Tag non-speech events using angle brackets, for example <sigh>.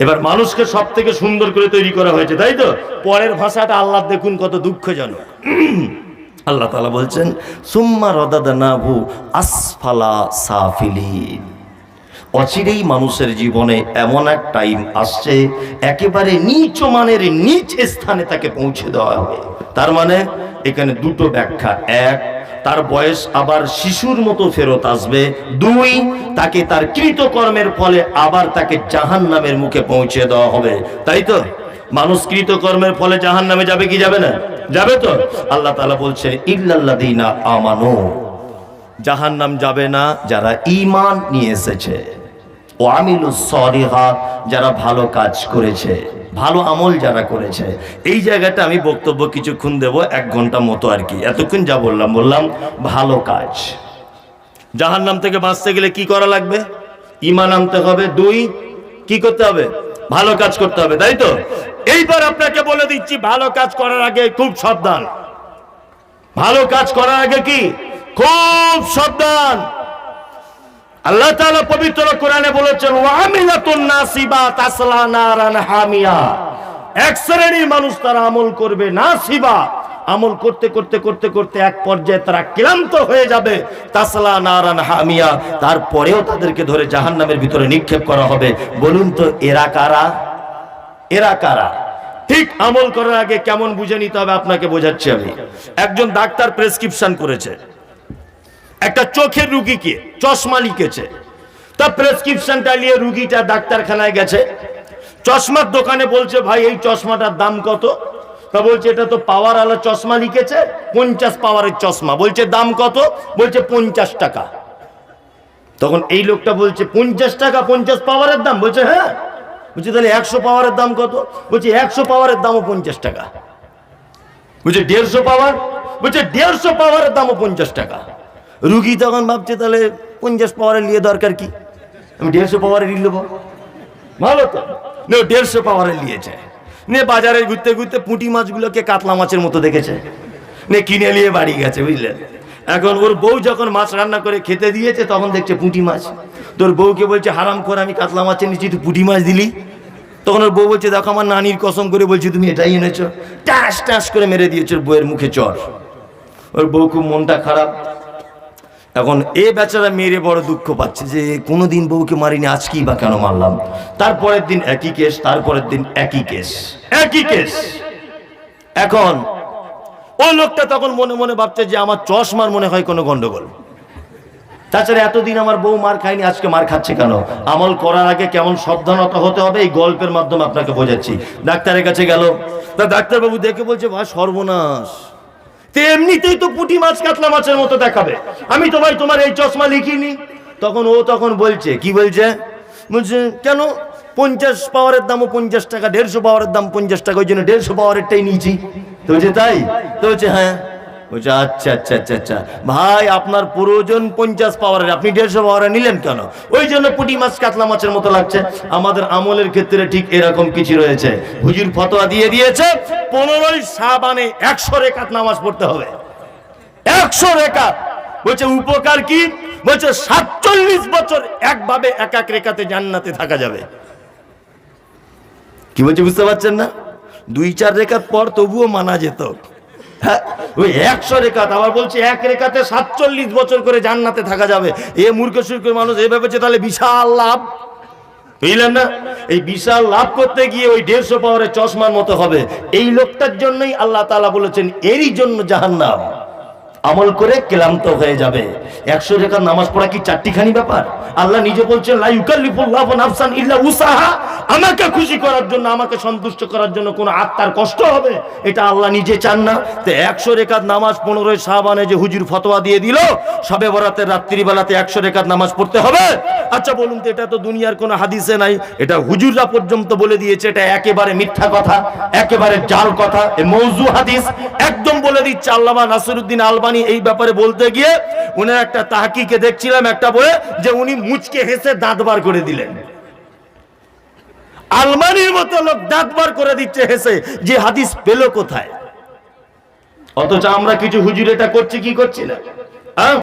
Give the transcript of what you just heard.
এবার মানুষকে সব থেকে সুন্দর করে তৈরি করা হয়েছে, তাই তো? পরের ভাষাটা আল্লাহ দেখুন কত দুঃখজনক। <clears throat> আল্লাহ তালা বলছেন, সুম্মা রদাদানাভু আসফালা সাফিলিন। অচিরেই মানুষের জীবনে এমন এক টাইম আসছে, একেবারে নিচ মানের নিচ স্থানে তাকে পৌঁছে দেওয়া হবে। তার মানে এখানে দুটো ব্যাখ্যা। এক তার বয়স আবার শিশুর মতো ফেরত আসবে। দুই, তাকে তার কৃতকর্মের ফলে আবার তাকে জাহান নামের মুখে পৌঁছে দেওয়া হবে। তাই তো? মানুষ কৃতকর্মের ফলে জাহান নামে যাবে কি যাবে না? যাবে তো? আল্লাহ তালা বলছে ইল্লাল্লাদিনা আমানো। জাহান নাম যাবে না যারা ইমান নিয়ে এসেছে। ও আমিলু সরিহাত যারা ভালো কাজ করেছে, ভালো আমল যারা করেছে। এই জায়গাটা আমি বক্তব্য কিছুক্ষণ দেব, এক ঘণ্টা মতো আর কি। এতক্ষণ যা বললাম বললাম ভালো কাজ। জাহান নাম থেকে বাঁচতে গেলে কি করা লাগবে? ইমান আনতে হবে। দুই, কি করতে হবে? ভালো কাজ করতে হবে, তাই তো? এইবার আপনাকে বলে দিচ্ছি, ভালো কাজ করার আগে খুব সাবধান। ভালো কাজ করার আগে কি? খুব সাবধান। আল্লাহ তাআলা পবিত্র কোরআনে বলেছেন ওয়ামিলাতুন নাসিবা তাসলা নারান হামিয়া। এক শ্রেণির মানুষ তারা আমল করবে নাসিবা। আমল করতে করতে করতে করতে এক পর্যায়ে তারা ক্লান্ত হয়ে যাবে, তাসলা নারান হামিয়া। তারপরেও তাদেরকে ধরে জাহান্নামের ভিতরে নিক্ষেপ করা হবে। বলুন তো, এরা কারা? এরা কারা? ঠিক আমল করার আগে কেমন বুঝে নিতে হবে আপনাকে বোঝাচ্ছি আমি। একজন ডাক্তার প্রেসক্রিপশন করেছে। একটা চোখের রুগীকে চশমা লিখেছে। তা প্রেসক্রিপশনটা নিয়ে রুগীটা ডাক্তারখানায় গেছে। চশমার দোকানে বলছে, ভাই, এই চশমাটার দাম কত? তা বলছে, এটা তো পাওয়ার আলো চশমা লিখেছে, পঞ্চাশ পাওয়ারের চশমা। বলছে, দাম কত? বলছে, পঞ্চাশ টাকা। তখন এই লোকটা বলছে, পঞ্চাশ টাকা, পঞ্চাশ পাওয়ারের দাম? বলছে হ্যাঁ। বলছে, তাহলে একশো পাওয়ারের দাম কত? বলছে, একশো পাওয়ারের দামও পঞ্চাশ টাকা। বলছে, দেড়শো পাওয়ার? বলছে, দেড়শো পাওয়ারের দামও পঞ্চাশ টাকা। রুগী তখন ভাবছে, তাহলে পঞ্চাশ পাওয়ারের নিয়ে দরকার কি? আমি দেড়শো পাওয়ারে নিয়ে নেব। ভালো তো। নে, দেড়শো পাওয়ারে নিয়েছে নে, বাজারে ঘুরতে ঘুরতে পুঁটি মাছগুলোকে কাতলা মাছের মতো দেখেছে। নে, কিনে নিয়ে বাড়ি গেছে, বুঝলেন? এখন ওর বউ যখন মাছ রান্না করে খেতে দিয়েছে, তখন দেখছে পুঁটি মাছ। তোর বউকে বলছে, হারাম করে আমি কাতলা মাছের নিচে তুই পুঁটি মাছ দিলি? তখন ওর বউ বলছে, দেখো আমার নানির কসম করে বলছি, তুমি এটাই এনেছো। টাস টাস করে মেরে দিয়েছ বউয়ের মুখে চর। ওর বউ খুব মনটা খারাপ। এখন এ বেচারা মেরে বড় দুঃখ পাচ্ছে যে কোনোদিন বউকে মারিনি, আজকেই বা কেন মারলাম? তারপরের দিন একই কেস, তারপরের দিন একই কেস। একই কেস। এখন ওই লোকটা তখন মনে মনে ভাবছে যে আমার চশমার মনে হয় কোনো গন্ডগোল। তাছাড়া এতদিন আমার বউ মার খায়নি, আজকে মার খাচ্ছে কেন? আমল করার আগে কেমন সাবধানতা হতে হবে? এই গল্পের মাধ্যমে আপনাকে বোঝাচ্ছি। ডাক্তারের কাছে গেল। তা ডাক্তারবাবু দেখে বলছে, ভাই, সর্বনাশ। তো এমনিতেই তো পুঁটি মাছ, কাতলা মাছের মতো দেখাবে। আমি তো ভাই তোমার এই চশমা লিখিনি। তখন ও তখন বলছে, কি বলছে? বলছে, কেন? পঞ্চাশ পাওয়ারের দামও পঞ্চাশ টাকা, দেড়শো পাওয়ারের দাম পঞ্চাশ টাকা, ওই জন্য দেড়শো পাওয়ারেরটাই নিয়েছি। তো বলছে, তাই? তো বলছে হ্যাঁ। আচ্ছা আচ্ছা আচ্ছা ভাই, আপনার প্রয়োজন পঞ্চাশ পাওয়ারের, আপনি দেড়শো পাওয়ারে নিলেন কেন? ওই জন্য পুঁটি মাছ, কাতলা মাছের মতো লাগছে। আমাদের আমলের ক্ষেত্রে ঠিক এরকম কিছু রয়েছে। হুজুর ফতোয়া দিয়ে দিয়েছে, পনেরোই সাবানে একশো রেখাত নামাজ পড়তে হবে। একশো রেখাত। বলছে, উপকার কি? বলছে, সাতচল্লিশ বছর একভাবে এক এক রেখাতে জান্নাতে থাকা যাবে। কি বলছে, বুঝতে পারছেন না? দুই, চার রেখাত পর তবুও মানা যেত। ওই একশো রেখাত, আবার বলছে এক রেখাতে সাতচল্লিশ বছর করে জান্নাতে থাকা যাবে। এ মূর্খ সুর্খ মানুষ এ ভেবেছে তাহলে বিশাল লাভ। বুঝলেন না? এই বিশাল লাভ করতে গিয়ে ওই দেড়শো পাওয়ারের চশমার মতো হবে। এই লোকটার জন্যই আল্লাহ তালা বলেছেন, এরই জন্য জাহান্নাম। আমল করে ক্লান্ত হয়ে যাবে। একশো রেখার নামাজ পড়া কি চারটিখানি ব্যাপার? আল্লাহ নিজে বলছেন আমাকে খুশি করার জন্য, আমাকে সন্তুষ্ট করার জন্য কোনো আত্মার কষ্ট হবে? এটা আল্লাহ নিজে চান না। তো একশো রেখাত নামাজ পনেরোই সাবানে যে হুজুর ফতোয়া দিয়ে দিল, সবে বরাতের রাত্রিবেলাতে একশো রেখাত নামাজ পড়তে হবে? আচ্ছা বলুন তো, এটা তো দুনিয়ার কোনো হাদিসে নাই। এটা হুজুররা পর্যন্ত বলে দিয়েছে, এটা একেবারে মিথ্যা কথা, একেবারে জাল কথা মৌজু হাদিস। একদম বলে দিচ্ছে আল্লামা নাসিরুদ্দিন আলবানি এই ব্যাপারে বলতে গিয়ে উনার একটা তাহাকিকে দেখছিলাম একটা বলে যে উনি মুচকে হেসে দাঁত বার করে দিলেন। আলমানির মতো লোক দাঁত বার করে দিচ্ছে হেসে। যে হাদিস পেল কোথায়? অথচ আমরা কিছু হুজুর এটা করছি কি করছি না? হ্যাঁ?